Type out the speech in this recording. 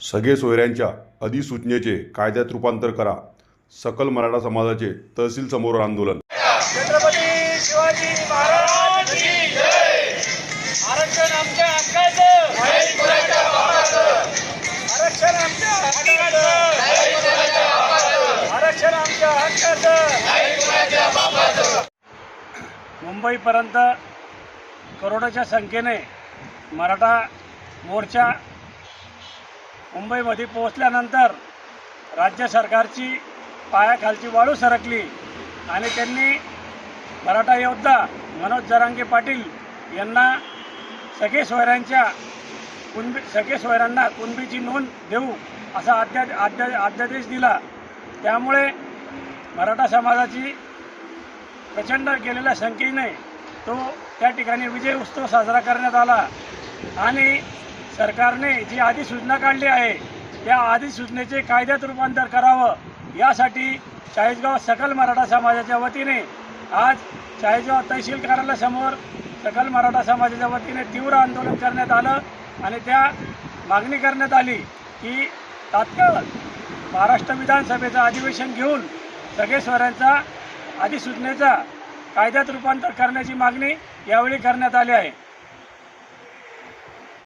सगळे सोयऱ्यांच्या अधिसूचनेचे कायद्यात रूपांतर करा. सकल मराठा समाजाचे तहसील समोर आंदोलन. छत्रपती शिवाजी महाराज आरक्षण आमच्या आरक्षण आमच्या आरक्षण आमच्या मुंबईपर्यंत करोडाच्या संख्येने मराठा मोर्चा मुंबईमध्ये पोहोचल्यानंतर राज्य सरकारची पायाखालची वाळू सरकली आणि त्यांनी मराठा योद्धा मनोज जरांगे पाटील यांना सगळे सोयऱ्यांच्या कुणबी सगळे सोयऱ्यांना कुणबीची नोंद देऊ असा अध्या अध्या अध्यादेश दिला. त्यामुळे मराठा समाजाची प्रचंड गेलेल्या संख्येने तो त्या ठिकाणी विजय उत्सव साजरा करण्यात आला. आणि सरकारने जी अधिसूचना काढली आहे त्या अधिसूचनेचे कायद्यात रूपांतर करावं यासाठी चाळीसगाव सकल मराठा समाजाच्या वतीने आज चाळीसगाव तहसील कार्यालयासमोर सकल मराठा समाजाच्या वतीने तीव्र आंदोलन करण्यात आलं आणि त्या मागणी करण्यात आली की तात्काळ महाराष्ट्र विधानसभेचं अधिवेशन घेऊन सगळे स्वरांचा अधिसूचनेचा कायद्यात रूपांतर करण्याची मागणी यावेळी करण्यात आली आहे.